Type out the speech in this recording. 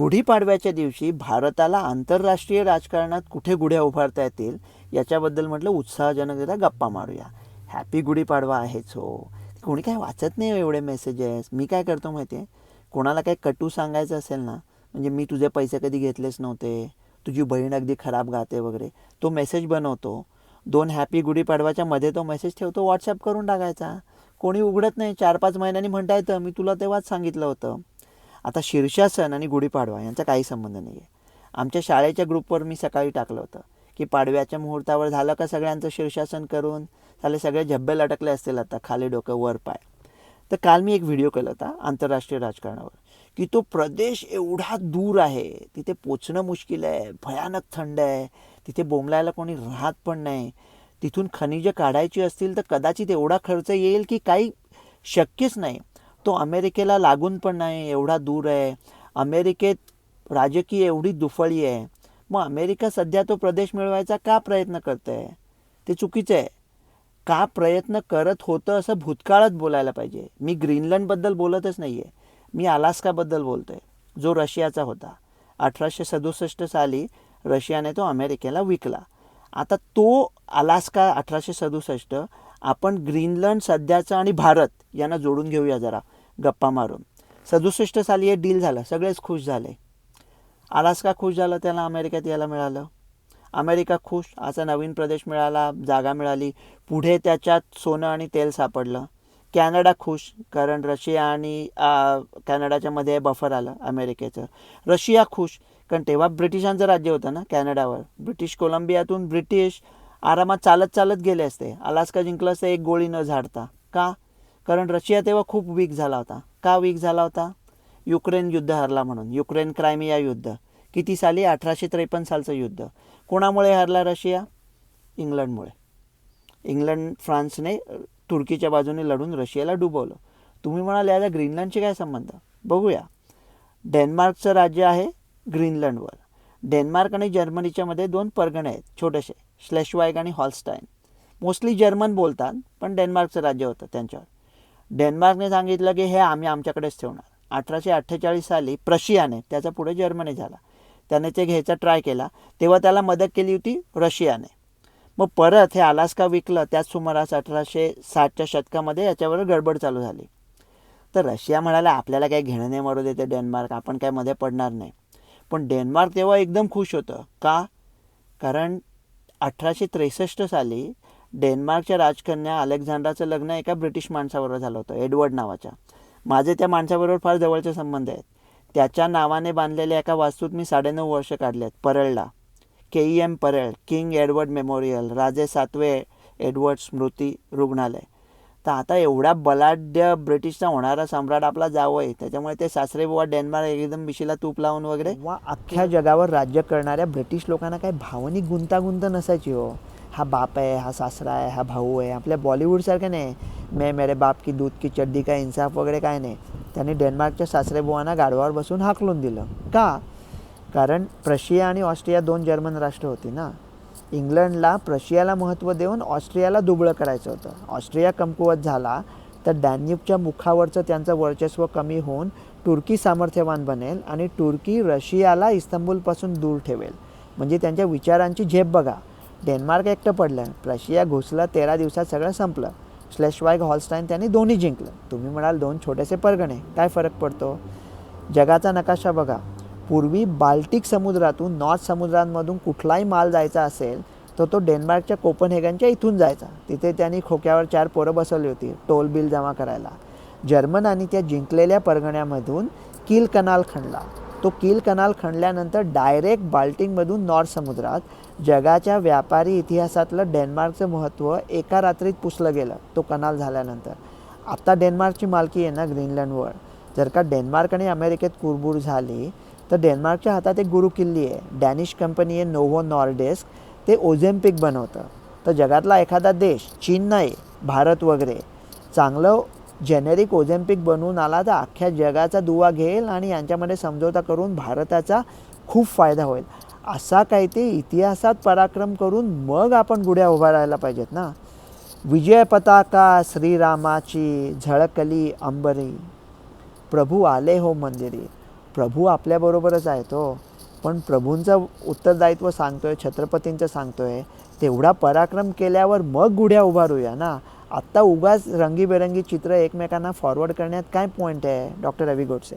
गुढीपाडव्याच्या दिवशी भारताला आंतरराष्ट्रीय राजकारणात कुठे गुढ्या उभारता येतील याच्याबद्दल म्हटलं उत्साहजनकरित्या गप्पा मारूया. हॅपी गुढीपाडवा आहेच हो कोणी काय वाचत नाही हो एवढे मेसेजेस मी काय करतो माहिती आहे कोणाला काही कटू सांगायचं असेल ना म्हणजे मी तुझे पैसे कधी घेतलेच नव्हते तुझी बहीण अगदी खराब गाते वगैरे तो मेसेज बनवतो. दोन हॅपी गुढीपाडवाच्या मध्ये तो मेसेज ठेवतो व्हॉट्सअप करून टाकायचा. कोणी उघडत नाही. चार पाच महिन्यांनी म्हणता येतं मी तुला तेव्हाच सांगितलं होतं. आता शीर्षासन आणि गुढीपाडवा यांचा काही संबंध नाही आहे आमच्या शाळेच्या ग्रुपवर मी सकाळी टाकलं होतं की पाडव्याच्या मुहूर्तावर झालं का सगळ्यांचं शीर्षासन करून? झाले सगळे झब्बे लटकले असतील आता खाली डोकं वर पाय. तर काल मी एक व्हिडिओ केला होता आंतरराष्ट्रीय राजकारणावर की तो प्रदेश एवढा दूर आहे तिथे पोचणं मुश्किल आहे भयानक थंड आहे तिथे बोंबलायला कोणी राहत पण नाही तिथून खनिजं काढायची असतील तर कदाचित एवढा खर्च येईल की काही शक्यच नाही. तो अमेरिकेला लागून पण नाही एवढा दूर आहे. अमेरिकेत राजकीय एवढी दुफळी आहे. मग अमेरिका सध्या तो प्रदेश मिळवायचा का प्रयत्न करते आहे ते चुकीचं आहे. का प्रयत्न करत होतं असं भूतकाळात बोलायला पाहिजे. मी ग्रीनलंडबद्दल बोलतच नाही आहे मी अलास्काबद्दल बोलतो आहे जो रशियाचा होता. अठराशे सदुसष्ट साली रशियाने तो अमेरिकेला विकला. आता तो अलास्का अठराशे सदुसष्ट आपण ग्रीनलंड सध्याचा आणि भारत यांना जोडून घेऊया जरा गप्पा मारून. सदुसष्ट साली हे डील झालं. सगळेच खुश झाले. अलास्का खुश झालं त्याला अमेरिकेत यायला मिळालं. अमेरिका खुश असा नवीन प्रदेश मिळाला जागा मिळाली. पुढे त्याच्यात सोनं आणि तेल सापडलं. कॅनडा खुश कारण रशिया आणि कॅनडाच्यामध्ये कॅनडाच्या मध्ये बफर आलं अमेरिकेचं. रशिया खुश कारण तेव्हा ब्रिटिशांचं राज्य होतं ना कॅनडावर. ब्रिटिश कोलंबियातून ब्रिटिश आरामात चालत चालत गेले असते. अलास्का जिंकलं असतं एक गोळी न झाडता. का? कारण रशिया तेव्हा खूप वीक झाला होता. का वीक झाला होता? युक्रेन युद्ध हरला म्हणून. युक्रेन क्रायमिया युद्ध. किती साली? अठराशे त्रेपन्न सालचं युद्ध. कोणामुळे हरला रशिया? इंग्लंडमुळे. इंग्लंड फ्रान्सने तुर्कीच्या बाजूने लढून रशियाला डुबवलं. तुम्ही म्हणाल याचा ग्रीनलंडशी काय संबंध? बघूया. डेन्मार्कचं राज्य आहे ग्रीनलंडवर. डेन्मार्क आणि जर्मनीच्या मध्ये दोन परगणे आहेत छोटेसे श्लेशवाईग आणि हॉलस्टाईन. मोस्टली जर्मन बोलतात पण डेन्मार्कचं राज्य होतं त्यांच्यावर. डेन्मार्कने सांगितलं की हे आम्ही आमच्याकडेच ठेवणार. अठराशे अठ्ठेचाळीस साली प्रशियाने त्याचा पुढे जर्मनी झाला. त्याने ते घ्यायचा ट्राय केला. तेव्हा त्याला मदत केली होती रशियाने. मग परत हे अलास्का विकलं त्याच सुमारास अठराशे साठच्या शतकामध्ये याच्यावर गडबड चालू झाली. तर रशिया म्हणाला आपल्याला काही घेणं नाही मारू देते डेन्मार्क आपण काय मध्ये पडणार नाही. पण डेन्मार्क तेव्हा एकदम खुश होतं. का? कारण अठराशे त्रेसष्ट साली डेन्मार्कच्या राजकन्या अलेक्झांड्राचं लग्न एका ब्रिटिश माणसाबरोबर झालं होतं एडवर्ड नावाच्या. माझे त्या माणसाबरोबर फार जवळचे संबंध आहेत. त्याच्या नावाने बांधलेल्या एका वास्तूत मी साडेनऊ वर्ष काढले आहेत परळला. K E M Parel King Edward Memorial राजे सातवे एडवर्ड स्मृती रुग्णालय. तर आता एवढा बलाढ्य ब्रिटिशचा होणारा सम्राट आपला जावं त्याच्यामुळे ते सासरे बुवा डेन्मार्क एकदम मिशीला तूप लावून वगैरे वा अख्ख्या जगावर राज्य करणाऱ्या ब्रिटिश लोकांना काही भावनिक गुंतागुंत नसायची हो. हा बाप आहे हा सासरा आहे हा भाऊ आहे आपल्या बॉलिवूडसारखं नाही. मे मेरे बाप की दूध की चड्डी का इन्साफ वगैरे काय नाही. त्यांनी डेन्मार्कच्या सासरे बुवांना बसून हाकलून दिलं. का? कारण प्रशिया आणि ऑस्ट्रिया दोन जर्मन राष्ट्र होती ना. इंग्लंडला प्रशियाला महत्त्व देऊन ऑस्ट्रियाला दुबळं करायचं होतं. ऑस्ट्रिया कमकुवत झाला तर डॅन्यूबच्या मुखावरचं त्यांचं वर्चस्व कमी होऊन तुर्की सामर्थ्यवान बनेल आणि तुर्की रशियाला इस्तंबूलपासून दूर ठेवेल. म्हणजे त्यांच्या विचारांची झेप बघा. डेन्मार्क एकटं पडलं. प्रशिया घुसलं तेरा दिवसात सगळं संपलं. स्लेशवाईग हॉलस्टाईन त्यांनी दोन्ही जिंकलं. तुम्ही म्हणाल दोन छोटेसे परगणे. काय फरक पडतो? जगाचा नकाशा बघा. पूर्वी बाल्टिक समुद्रातून नॉर्थ समुद्रांमधून कुठलाही माल जायचा असेल तर तो डेन्मार्कच्या कोपनहेगनच्या इथून जायचा. तिथे त्यांनी खोक्यावर चार पोरं बसवली होती टोल बिल जमा करायला. जर्मनांनी त्या जिंकलेल्या परगण्यामधून किल कनाल खणला. तो किल कनाल खणल्यानंतर डायरेक्ट बाल्टिंगमधून नॉर्थ समुद्रात जगाच्या व्यापारी इतिहासातलं डेन्मार्कचं महत्त्व एका रात्रीत पुसलं गेलं तो कनाल झाल्यानंतर. आत्ता डेन्मार्कची मालकी आहे ना ग्रीनलँडवर. जर का डेन्मार्क आणि अमेरिकेत कुरबूर झाली तर डेन्मार्कच्या हातात एक गुरु किल्ली आहे. डॅनिश कंपनी आहे नोव्हो नॉर्डेस्क. ते ओझेम्पिक बनवतं. तर जगातला एखादा देश चीन नाही भारत वगैरे. चांगलं जेनेरिक ओझेम्पिक बनवून आला तर अख्ख्या जगाचा दुवा घेईल आणि यांच्यामध्ये समझोता करून भारताचा खूप फायदा होईल. असा काही ते इतिहासात पराक्रम करून मग आपण गुढ्या उभा राहायला पाहिजेत ना. विजय पताका श्रीरामाची झळकली अंबरी. प्रभू आले हो मंदिरी. प्रभू आपल्याबरोबरच आहे तो. पण प्रभूंचं उत्तरदायित्व सांगतोय छत्रपतींचं सांगतोय तेवढा पराक्रम केल्यावर मग गुढ्या उभारूया ना. आत्ता उगाच रंगीबेरंगी चित्र एकमेकांना फॉरवर्ड करण्यात काय पॉईंट आहे डॉक्टर रवी गोडसे?